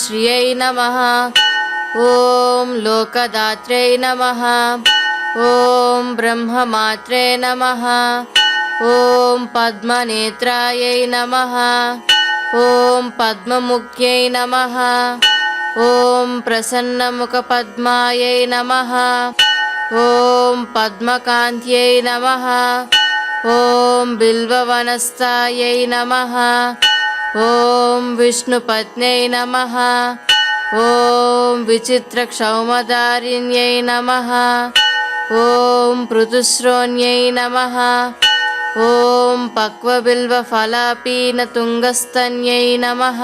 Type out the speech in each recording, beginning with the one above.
श्रियै नमः। ॐ लोकदात्र्यै नमः। ॐ ब्रह्ममात्रे नमः। ॐ पद्मनेत्रायै नमः। ॐ पद्ममुख्यै नमः। ॐ प्रसन्नमुखपद्मायै नमः। ॐ पद्मकान्त्यै नमः। ॐ बिल्ववनस्थायै नमः ॐ विष्णुपत्न्यै नमः ॐ विचित्रक्षौमदारिण्यै नमः ॐ पृथुश्रोण्यै नमः ॐ पक्वबिल्वफलापीनतुङ्गस्तन्यै नमः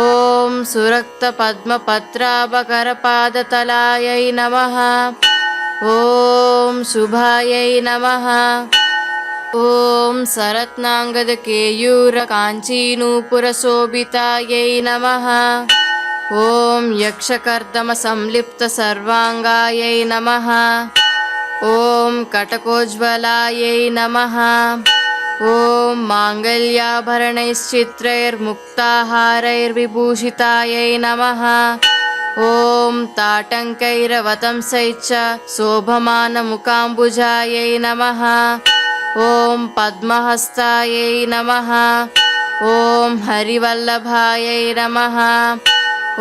ॐ सुरक्तपद्मपत्रापकरपादतलायै नमः ॐ शुभायै नमः ॐ सरत्नाङ्गदकेयूरकाञ्चीनूपुरशोभितायै नमः। ॐ यक्षकर्दमसंलिप्तसर्वाङ्गायै नमः। ॐ कटकोज्ज्वलायै नमः। ॐ माङ्गल्याभरणैश्चित्रैर्मुक्ताहारैर्विभूषितायै नमः। ॐ ताटङ्कैरवतंसै च शोभमानमुकाम्बुजायै नमः ॐ पद्महस्तायै नमः ॐ हरिवल्लभायै नमः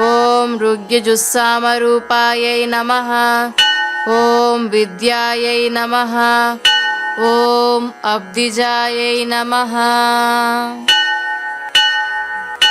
ॐ ऋग्यजुस्सामरूपायै नमः ॐ विद्यायै नमः ॐ अब्धिजायै नमः